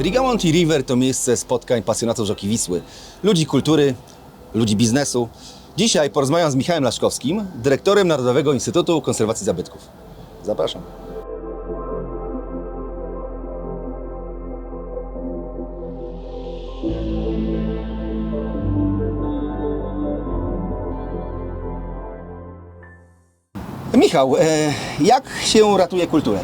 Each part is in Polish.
Rigamonti River to miejsce spotkań pasjonatów żoki Wisły, ludzi kultury, ludzi biznesu. Dzisiaj porozmawiam z Michałem Laszkowskim, dyrektorem Narodowego Instytutu Konserwacji Zabytków. Zapraszam. Michał, e, jak się ratuje kulturę?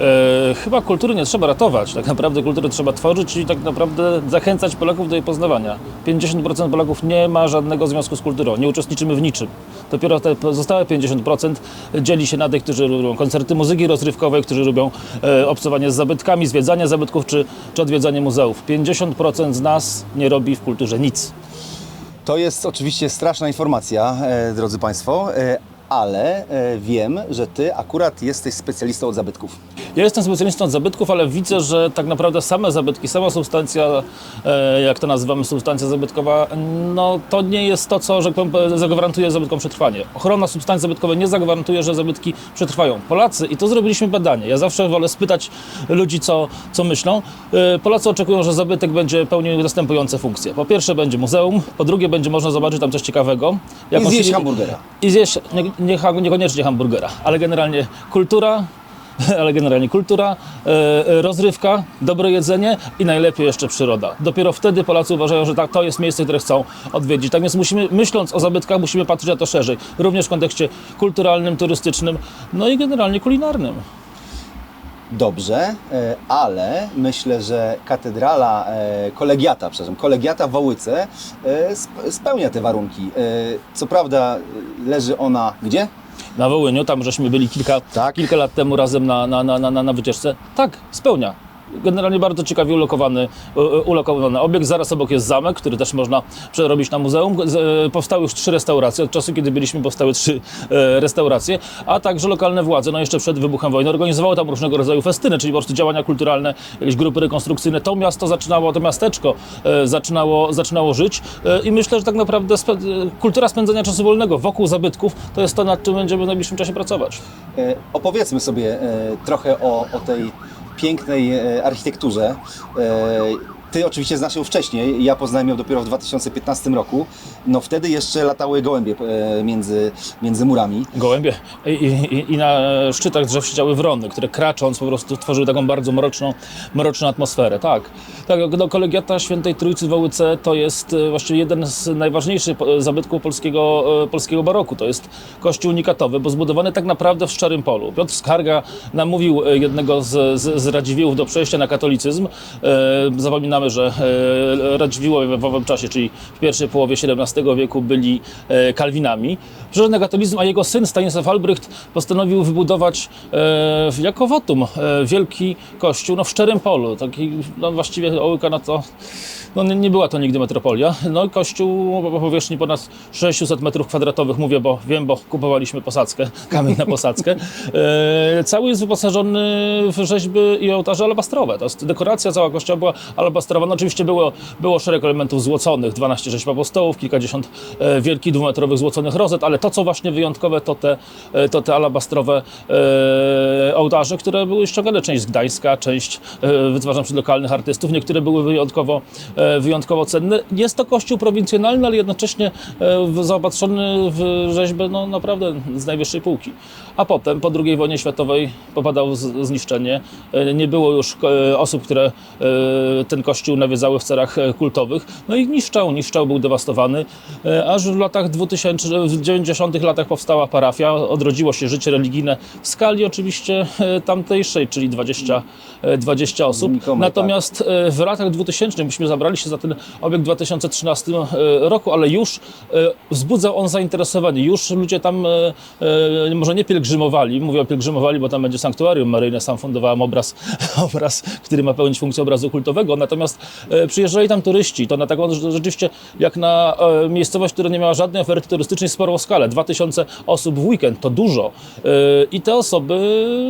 E, chyba kultury nie trzeba ratować, tak naprawdę kulturę trzeba tworzyć i tak naprawdę zachęcać Polaków do jej poznawania. 50% Polaków nie ma żadnego związku z kulturą, nie uczestniczymy w niczym. Dopiero te pozostałe 50% dzieli się na tych, którzy lubią koncerty muzyki rozrywkowej, którzy lubią e, obcowanie z zabytkami, zwiedzanie zabytków czy, czy odwiedzanie muzeów. 50% z nas nie robi w kulturze nic. To jest oczywiście straszna informacja, e, drodzy Państwo, e, ale e, wiem, że Ty akurat jesteś specjalistą od zabytków. Ja jestem specjalistą od zabytków, ale widzę, że tak naprawdę same zabytki, sama substancja, e, jak to nazywamy, substancja zabytkowa, no to nie jest to, co że tak powiem, zagwarantuje zabytkom przetrwanie. Ochrona substancji zabytkowej nie zagwarantuje, że zabytki przetrwają. Polacy, i to zrobiliśmy badanie, ja zawsze wolę spytać ludzi, co, co myślą. E, Polacy oczekują, że zabytek będzie pełnił następujące funkcje. Po pierwsze będzie muzeum, po drugie będzie można zobaczyć tam coś ciekawego. I zjeść hamburgera. i zjeść nie, nie, niekoniecznie hamburgera, ale generalnie kultura, ale generalnie kultura, e, e, rozrywka, dobre jedzenie i najlepiej jeszcze przyroda. Dopiero wtedy Polacy uważają, że tak, to jest miejsce, które chcą odwiedzić. Tak więc musimy, myśląc o zabytkach, musimy patrzeć na to szerzej. Również w kontekście kulturalnym, turystycznym, no i generalnie kulinarnym. Dobrze, e, ale myślę, że katedrala kolegiata, przepraszam, kolegiata w Wołyce sp- spełnia te warunki. Co prawda leży ona gdzie? Na Wołyniu, tam żeśmy byli kilka, Tak. kilka lat temu razem na, na, na, na, na wycieczce. Tak, spełnia. Generalnie bardzo ciekawie ulokowany, ulokowany obiekt. Zaraz obok jest zamek, który też można przerobić na muzeum. E, Powstały już trzy restauracje. Od czasu, kiedy byliśmy, powstały trzy e, restauracje, a także lokalne władze, no jeszcze przed wybuchem wojny, organizowały tam różnego rodzaju festyny, czyli po prostu działania kulturalne, jakieś grupy rekonstrukcyjne. To miasto zaczynało, to miasteczko e, zaczynało, zaczynało żyć i myślę, że tak naprawdę kultura spędzania czasu wolnego wokół zabytków to jest to, nad czym będziemy w najbliższym czasie pracować. Opowiedzmy sobie trochę o, o tej pięknej e, architekturze. Ty oczywiście znasz ją wcześniej, ja poznałem ją dopiero w 2015 roku. No wtedy jeszcze latały gołębie e, między, między murami. Gołębie. I, i, I na szczytach drzew siedziały wrony, które kracząc po prostu tworzyły taką bardzo mroczną, mroczną atmosferę. Tak. tak no, kolegiata Świętej Trójcy w Wołyce to jest e, właściwie jeden z najważniejszych zabytków polskiego, e, polskiego baroku. To jest kościół unikatowy, bo zbudowany tak naprawdę w Szczerym Polu. Piotr Skarga namówił jednego z, z, z Radziwiłłów do przejścia na katolicyzm. E, Zapominamy, że e, Radziwiłłowie w owym czasie, czyli w pierwszej połowie XVII wieku byli e, kalwinami. Przeszedł na katolicyzm, a jego syn Stanisław Albrecht postanowił wybudować e, jako wotum wielki kościół no, w Szczerym Polu. Taki, no, właściwie Ołyka na to no, nie, była to nigdy metropolia. No kościół o powierzchni ponad 600 metrów kwadratowych, mówię, bo wiem, bo kupowaliśmy posadzkę, kamień na posadzkę. E, cały jest wyposażony w rzeźby i ołtarze alabastrowe. To jest dekoracja cała kościoła była alabastrowa. No, oczywiście było, było szereg elementów złoconych, 12 rzeźb apostołów, kilkadziesiąt e, wielkich dwumetrowych złoconych rozet, ale to, co właśnie wyjątkowe, to te, e, to te alabastrowe e, ołtarze, które były ściągane część z Gdańska, część e, wytwarzane przez lokalnych artystów, niektóre były wyjątkowo, e, wyjątkowo cenne. Jest to kościół prowincjonalny, ale jednocześnie e, zaopatrzony w rzeźbę no, naprawdę z najwyższej półki. A potem, po II wojnie światowej, popadał z- zniszczenie. E, Nie było już e, osób, które e, ten kościół nawiedzały w celach e, kultowych. No i niszczał, niszczał, był dewastowany. E, Aż w latach 2000, w 90 latach powstała parafia, odrodziło się życie religijne w skali oczywiście e, tamtejszej, czyli 20, e, 20 osób. Znikomej, Natomiast e, w latach 2000 myśmy zabrali się za ten obiekt w 2013 e, roku, ale już e, wzbudzał on zainteresowanie. Już ludzie tam e, może nie pielgrzymowali, mówię o pielgrzymowali, bo tam będzie sanktuarium maryjne, sam fundowałem obraz, obraz, który ma pełnić funkcję obrazu kultowego, natomiast przyjeżdżali tam turyści, to na taką rzeczywiście jak na miejscowość, która nie miała żadnej oferty turystycznej, sporą skalę. 2000 osób w weekend, to dużo. I te osoby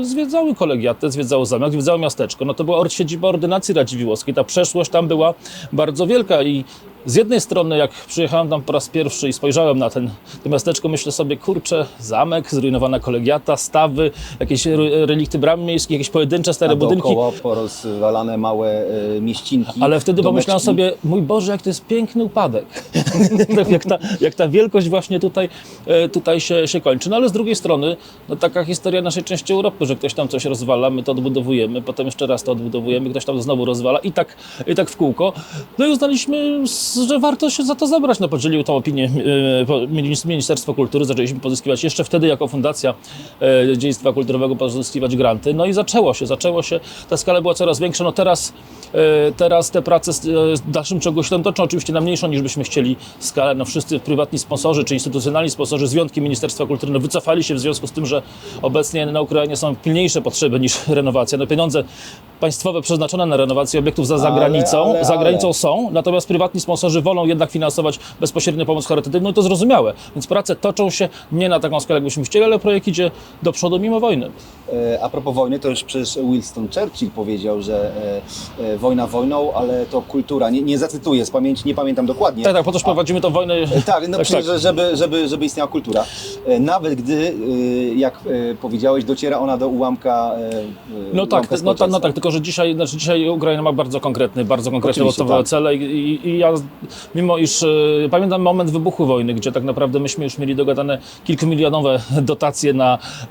zwiedzały kolegiatę, zwiedzały zamek, zwiedzały miasteczko. No to była siedziba ordynacji radziwiłłowskiej. Ta przeszłość tam była bardzo wielka i z jednej strony, jak przyjechałem tam po raz pierwszy i spojrzałem na ten, to miasteczko, myślę sobie, kurczę, zamek, zrujnowana kolegiata, stawy, jakieś re- relikty bram miejskich, jakieś pojedyncze stare A budynki. dookoła porozwalane małe e, mieścinki. Ale wtedy domeczki. pomyślałem sobie, mój Boże, jak to jest piękny upadek. jak, ta, jak ta wielkość właśnie tutaj, e, tutaj się, się kończy. No ale z drugiej strony, no taka historia naszej części Europy, że ktoś tam coś rozwala, my to odbudowujemy, potem jeszcze raz to odbudowujemy, ktoś tam znowu rozwala i tak, i tak w kółko. No i uznaliśmy, że warto się za to zabrać. No podzielił tą opinię e, Ministerstwo Kultury, zaczęliśmy pozyskiwać jeszcze wtedy jako Fundacja e, Dziedzictwa Kulturowego pozyskiwać granty. No i zaczęło się, zaczęło się, ta skala była coraz większa. No teraz, e, teraz te prace w dalszym ciągu się tam toczą, oczywiście na mniejszą niż byśmy chcieli skalę. No wszyscy prywatni sponsorzy czy instytucjonalni sponsorzy z wyjątkiem Ministerstwa Kultury no wycofali się w związku z tym, że obecnie na Ukrainie są pilniejsze potrzeby niż renowacja. No pieniądze państwowe przeznaczone na renowację obiektów za zagranicą, ale, za ale. granicą są, natomiast prywatni sponsorzy wolą jednak finansować bezpośrednio pomoc charytatywną i to zrozumiałe. Więc prace toczą się nie na taką skalę, jakbyśmy chcieli, ale projekt idzie do przodu mimo wojny. E, A propos wojny, to już przecież Winston Churchill powiedział, że e, e, wojna wojną, ale to kultura. Nie, nie zacytuję z pamięci, nie pamiętam dokładnie. Tak, tak, po to prowadzimy tą wojnę. Tak, no Tak, przecież, tak. Żeby, żeby, żeby istniała kultura. Nawet gdy, jak powiedziałeś, dociera ona do ułamka No tak, ułamka no, ta, no społeczeństwa. tak, tylko że dzisiaj, znaczy dzisiaj Ukraina ma bardzo konkretny, bardzo konkretne Oczywiście, podstawowe tak. cele i, i, ja, mimo iż e, pamiętam moment wybuchu wojny, gdzie tak naprawdę myśmy już mieli dogadane kilkumilionowe dotacje na e,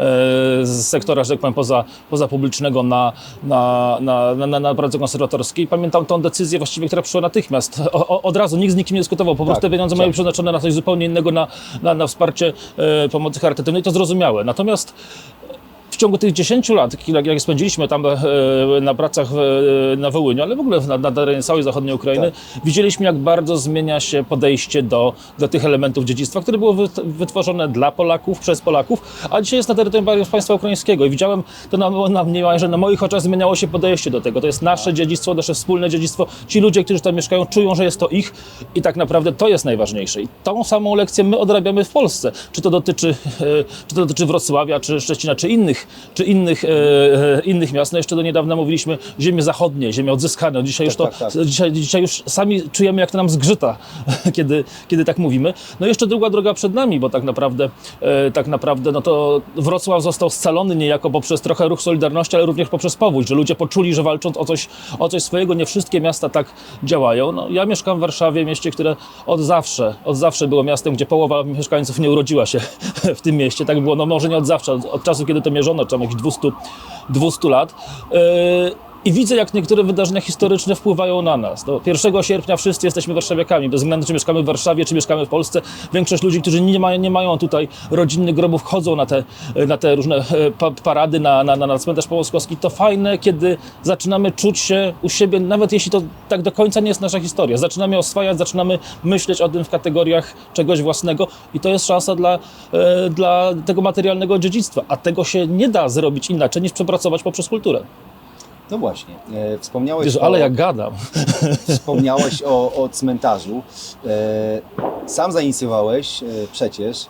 z sektora, że tak powiem, poza, poza publicznego na, na, na, na, na, na konserwatorskie i pamiętam tą decyzję właściwie, która przyszła natychmiast. O, o, od razu, nikt z nikim nie dyskutował, po prostu Tak, te pieniądze tak. mają przeznaczone na coś zupełnie innego, na, na, na wsparcie e, pomocy charytatywnej, to zrozumiałe. Natomiast ciągu tych 10 lat, jak, spędziliśmy tam e, na pracach e, na Wołyniu, ale w ogóle na, na terenie całej zachodniej Ukrainy, widzieliśmy, jak bardzo zmienia się podejście do, do tych elementów dziedzictwa, które było wyt- wytworzone dla Polaków, przez Polaków, a dzisiaj jest na terytorium państwa ukraińskiego. I widziałem to na, na na moich oczach zmieniało się podejście do tego. To jest nasze dziedzictwo, nasze wspólne dziedzictwo. Ci ludzie, którzy tam mieszkają, czują, że jest to ich i tak naprawdę to jest najważniejsze. I tą samą lekcję my odrabiamy w Polsce. Czy to dotyczy, e, czy to dotyczy Wrocławia, czy Szczecina, czy innych, czy innych, e, e, innych miast. No jeszcze do niedawna mówiliśmy ziemie zachodnie, ziemie odzyskane. Dzisiaj już to, tak, tak. Dzisiaj, dzisiaj już sami czujemy, jak to nam zgrzyta, kiedy, kiedy tak mówimy. No i jeszcze długa droga przed nami, bo tak naprawdę, e, tak naprawdę no to Wrocław został scalony niejako poprzez trochę ruch Solidarności, ale również poprzez powódź, że ludzie poczuli, że walcząc o coś, o coś swojego, nie wszystkie miasta tak działają. No, ja mieszkam w Warszawie, mieście, które od zawsze, od zawsze było miastem, gdzie połowa mieszkańców nie urodziła się w tym mieście. Tak było, no może nie od zawsze, od, od czasu, kiedy to mierzono, czy tam jakichś 200, 200 lat. E, i widzę, jak niektóre wydarzenia historyczne wpływają na nas. No, 1 sierpnia wszyscy jesteśmy warszawiakami, bez względu czy mieszkamy w Warszawie, czy mieszkamy w Polsce. Większość ludzi, którzy nie mają, nie mają tutaj rodzinnych grobów, chodzą na te, na te różne e, pa, parady, na, na, na cmentarz Połoskowski. To fajne, kiedy zaczynamy czuć się u siebie, nawet jeśli to tak do końca nie jest nasza historia. Zaczynamy oswajać, zaczynamy myśleć o tym w kategoriach czegoś własnego i to jest szansa dla, e, dla tego materialnego dziedzictwa. A tego się nie da zrobić inaczej niż przepracować poprzez kulturę. No właśnie. E, Wspomniałeś Jezu, o... ale jak gadam. Wspomniałeś o, o cmentarzu. E, sam zainicjowałeś e, przecież e,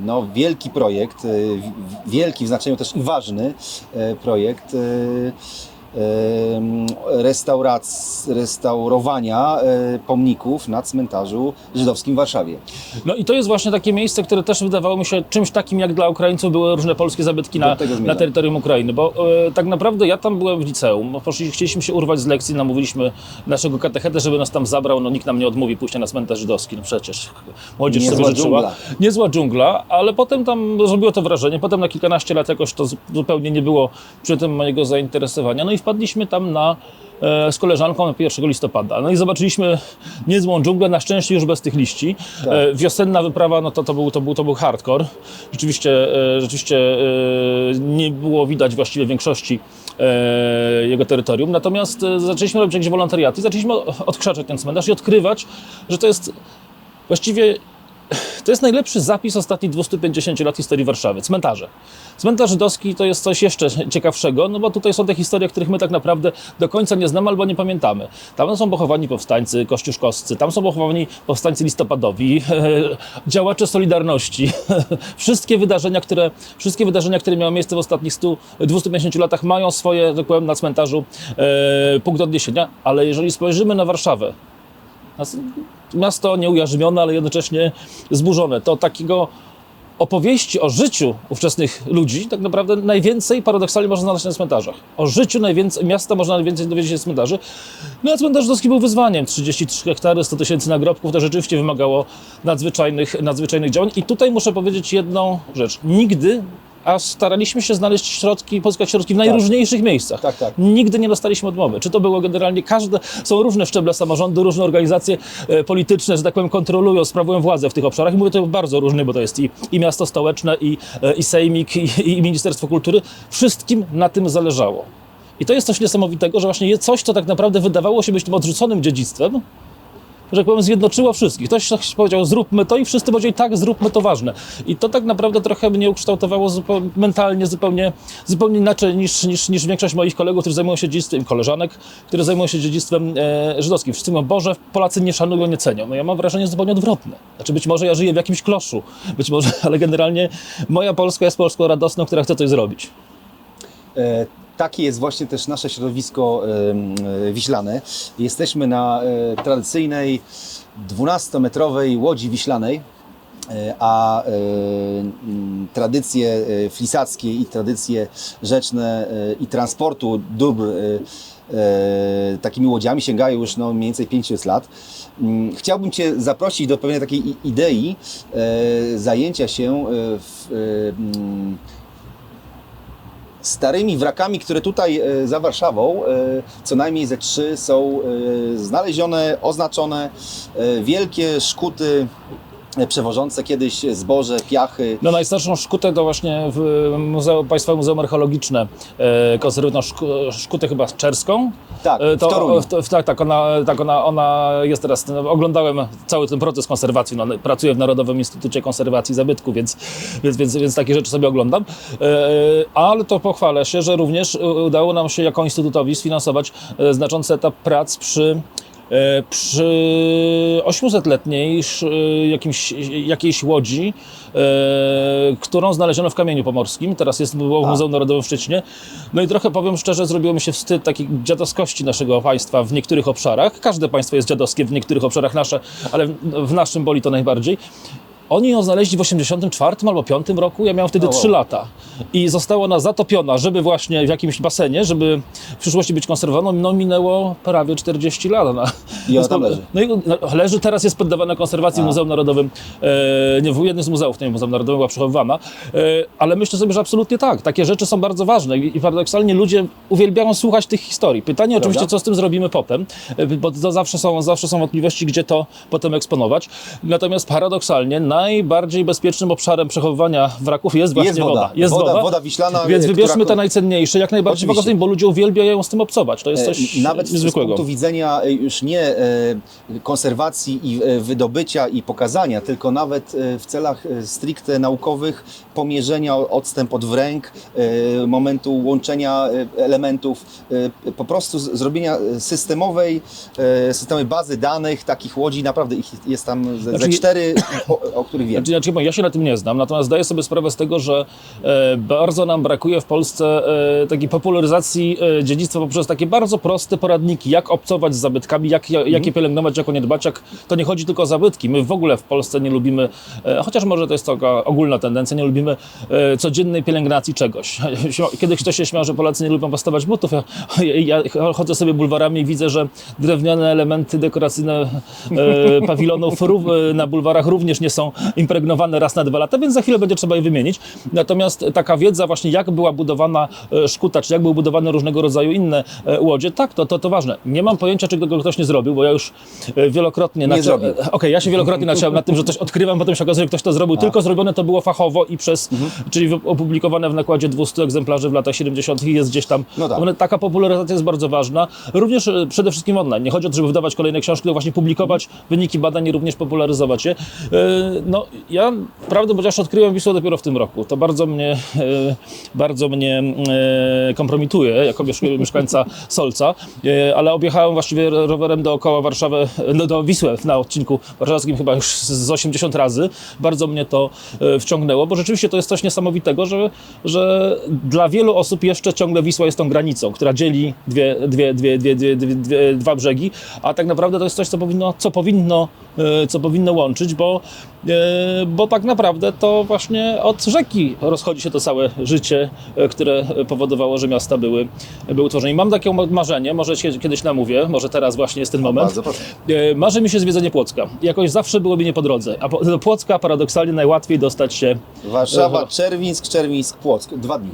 no, wielki projekt, e, wi- wielki w znaczeniu też i ważny e, projekt e, restaurac, restaurowania e, pomników na cmentarzu żydowskim w Warszawie. No i to jest właśnie takie miejsce, które też wydawało mi się czymś takim, jak dla Ukraińców były różne polskie zabytki na, na terytorium Ukrainy, bo e, tak naprawdę ja tam byłem w liceum, poszli, chcieliśmy się urwać z lekcji, namówiliśmy naszego katechetę, żeby nas tam zabrał, no nikt nam nie odmówi pójścia na cmentarz żydowski, no przecież młodzież Niezła sobie życzyła. dżungla. Niezła dżungla, ale potem tam zrobiło to wrażenie, potem na kilkanaście lat jakoś to zu- zupełnie nie było przy tym mojego zainteresowania, no i wpadliśmy tam na e, z koleżanką na 1 listopada. No i zobaczyliśmy niezłą dżunglę, na szczęście już bez tych liści. Tak. E, wiosenna wyprawa, no to, to, był, to, był, to był hardcore. Rzeczywiście, e, rzeczywiście nie było widać właściwie większości jego terytorium. Natomiast zaczęliśmy robić jakieś wolontariaty, zaczęliśmy odkrzaczać ten cmentarz i odkrywać, że to jest właściwie to jest najlepszy zapis ostatnich 250 lat historii Warszawy. Cmentarze. Cmentarz żydowski to jest coś jeszcze ciekawszego, no bo tutaj są te historie, których my tak naprawdę do końca nie znamy albo nie pamiętamy. Tam są pochowani powstańcy kościuszkowscy, tam są pochowani powstańcy listopadowi, działacze Solidarności. wszystkie, wydarzenia, które, wszystkie wydarzenia, które miały miejsce w ostatnich 100, 250 latach mają swoje, tak powiem, na cmentarzu e, punkt odniesienia, ale jeżeli spojrzymy na Warszawę, Miasto nieujarzmione, ale jednocześnie zburzone. To takiego opowieści o życiu ówczesnych ludzi tak naprawdę najwięcej paradoksalnie można znaleźć na cmentarzach. O życiu najwięcej, miasta można najwięcej dowiedzieć się z cmentarzy. No a cmentarz żydowski był wyzwaniem. 33 hektary, 100 tysięcy nagrobków, to rzeczywiście wymagało nadzwyczajnych, nadzwyczajnych działań. I tutaj muszę powiedzieć jedną rzecz. Nigdy, a staraliśmy się znaleźć środki, pozyskać środki w najróżniejszych miejscach. Tak, tak. Nigdy nie dostaliśmy odmowy. Czy to było generalnie każde, są różne szczeble samorządu, różne organizacje e, polityczne, że tak powiem, kontrolują, sprawują władzę w tych obszarach. I mówię to bardzo różnie, bo to jest i, i miasto stołeczne, i, e, i sejmik, i, i Ministerstwo Kultury. Wszystkim na tym zależało. I to jest coś niesamowitego, że właśnie jest coś, co tak naprawdę wydawało się być tym odrzuconym dziedzictwem, że tak powiem, zjednoczyło wszystkich. Ktoś coś powiedział, zróbmy to i wszyscy powiedzieli, tak, zróbmy to ważne. I to tak naprawdę trochę mnie ukształtowało mentalnie zupełnie, zupełnie inaczej niż, niż, niż większość moich kolegów, którzy zajmują się dziedzictwem, koleżanek, które zajmują się dziedzictwem e, żydowskim. Wszyscy mówią, Boże, Polacy nie szanują, nie cenią. No ja mam wrażenie zupełnie odwrotne. Znaczy być może ja żyję w jakimś kloszu, być może, ale generalnie moja Polska jest Polską radosną, która chce coś zrobić. Takie jest właśnie też nasze środowisko e, wiślane. Jesteśmy na e, tradycyjnej 12-metrowej łodzi wiślanej, e, a tradycje flisackie i tradycje rzeczne i transportu dóbr takimi łodziami sięgają już no, mniej więcej 500 lat. Mm, Chciałbym Cię zaprosić do pewnej takiej idei zajęcia się w, starymi wrakami, które tutaj e, za Warszawą, e, co najmniej ze trzy są e, znalezione, oznaczone, wielkie szkuty przewożące kiedyś zboże, piachy. No najstarszą szkutę to właśnie w Muzeum, Państwowe Muzeum Archeologiczne e, konserwują szk- szkutę chyba czerską. Tak, E, w Toruniu. w, w, tak, tak, ona, tak ona, ona jest teraz, no, oglądałem cały ten proces konserwacji, no, pracuję w Narodowym Instytucie Konserwacji Zabytku, więc, więc, więc, więc takie rzeczy sobie oglądam. E, ale to pochwalę się, że również udało nam się jako Instytutowi sfinansować znaczący etap prac przy przy 800-letniej sz- e, jakiejś łodzi, e, którą znaleziono w Kamieniu Pomorskim. Teraz jest było w A. Muzeum Narodowym w Szczecinie. No i trochę powiem szczerze, zrobiło mi się wstyd takiej dziadowskości naszego państwa w niektórych obszarach. Każde państwo jest dziadowskie w niektórych obszarach nasze, ale w naszym boli to najbardziej. Oni ją znaleźli w 84 albo 5 roku, ja miałem wtedy O, wow. 3 lata. I została ona zatopiona, żeby właśnie w jakimś basenie, żeby w przyszłości być konserwowaną. No minęło prawie 40 lat. No. I ona tam leży. No i no, leży, teraz jest poddawana konserwacji w Muzeum Narodowym, e, nie, w jednym z muzeów, nie w Muzeum Narodowym była przechowywana, e, ale myślę sobie, że absolutnie tak. Takie rzeczy są bardzo ważne i, i paradoksalnie ludzie uwielbiają słuchać tych historii. Pytanie oczywiście, co z tym zrobimy potem, e, bo to zawsze są, zawsze są wątpliwości, gdzie to potem eksponować. Natomiast paradoksalnie najbardziej bezpiecznym obszarem przechowywania wraków jest właśnie Jest woda. Jest Woda- woda, woda wiślana, Więc e, wybierzmy która- te najcenniejsze, jak najbardziej bo ludzie uwielbiają z tym obcować. To jest coś E, Nawet z niezwykłego. punktu widzenia e, już nie konserwacji i wydobycia i pokazania, tylko nawet w celach stricte naukowych pomierzenia odstęp od wręk, momentu łączenia elementów, po prostu z- zrobienia systemowej, systemowej bazy danych takich łodzi, naprawdę ich jest tam ze, ze Znaczy- cztery, o, o których wiem. Znaczy, znaczy, ja się na tym nie znam, natomiast zdaję sobie sprawę z tego, że e, bardzo nam brakuje w Polsce e, takiej popularyzacji e, dziedzictwa poprzez takie bardzo proste poradniki, jak obcować z zabytkami, jak, jak, Mhm. jakie pielęgnować, jak o nie dbać. Jak, to nie chodzi tylko o zabytki. My w ogóle w Polsce nie lubimy, e, chociaż może to jest taka ogólna tendencja, nie lubimy e, codziennej pielęgnacji czegoś. Kiedyś ktoś się śmiał, że Polacy nie lubią pastować butów. Ja, ja chodzę sobie bulwarami i widzę, że drewniane elementy dekoracyjne e, pawilonów rów, na bulwarach również nie są impregnowane raz na dwa lata, więc za chwilę będzie trzeba je wymienić. Natomiast taka wiedza właśnie, jak była budowana e, szkuta, czy jak były budowane różnego rodzaju inne e, łodzie, tak, to, to, to ważne. Nie mam pojęcia, czy tego ktoś nie zrobił, bo ja już e, wielokrotnie... nacia- zrobił. e, Okej, ja się wielokrotnie naciąłem nad tym, że coś odkrywam, potem się okazuje, że ktoś to zrobił, tylko zrobione to było fachowo i przez, czyli wy- opublikowane w nakładzie 200 egzemplarzy w latach 70. i jest gdzieś tam. No tak. One- Taka popularyzacja jest bardzo ważna. Również przede wszystkim online. Nie chodzi o to, żeby wydawać kolejne książki, tylko właśnie publikować wyniki badań i również popularyzować je. No, ja prawdę powiedziawszy odkryłem Wisłę dopiero w tym roku. To bardzo mnie, e, bardzo mnie e, kompromituje jako mieszk- mieszkańca Solca, e, ale objechałem właściwie rowerem dookoła Warszawy, no, do Wisły na odcinku warszawskim chyba już z- z 80 razy. Bardzo mnie to wciągnęło, bo rzeczywiście to jest coś niesamowitego, że, że dla wielu osób jeszcze ciągle Wisła jest tą granicą, która dzieli dwie, dwie, dwie, dwie, dwie, dwie, dwie, dwa brzegi, a tak naprawdę to jest coś, co powinno, co powinno, co powinno łączyć, bo, e, bo tak naprawdę to właśnie od rzeki rozchodzi się to całe życie, e, które powodowało, że miasta były, były tworzone. I mam takie ma- marzenie, może się kiedyś namówię, może teraz właśnie jest ten moment. Bardzo proszę. E, Marzy mi się zwiedzenie Płocka. Jakoś zawsze było mi nie po drodze. A do Płocka paradoksalnie najłatwiej dostać się, Warszawa, Czerwińsk, Czerwińsk, Płock. Dwa dni.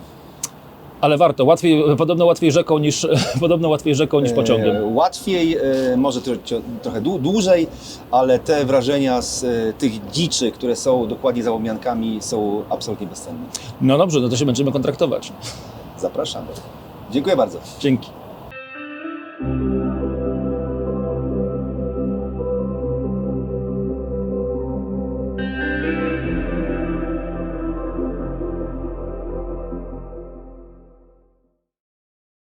Ale warto. Łatwiej, podobno łatwiej rzeką niż, podobno łatwiej rzeką niż pociągiem. E, Łatwiej, e, może tro, trochę dłu- dłużej, ale te wrażenia z e, tych dziczy, które są dokładnie za łomiankami, są absolutnie bezcenne. No dobrze, no to się będziemy kontraktować. Zapraszamy. Dziękuję bardzo. Dzięki.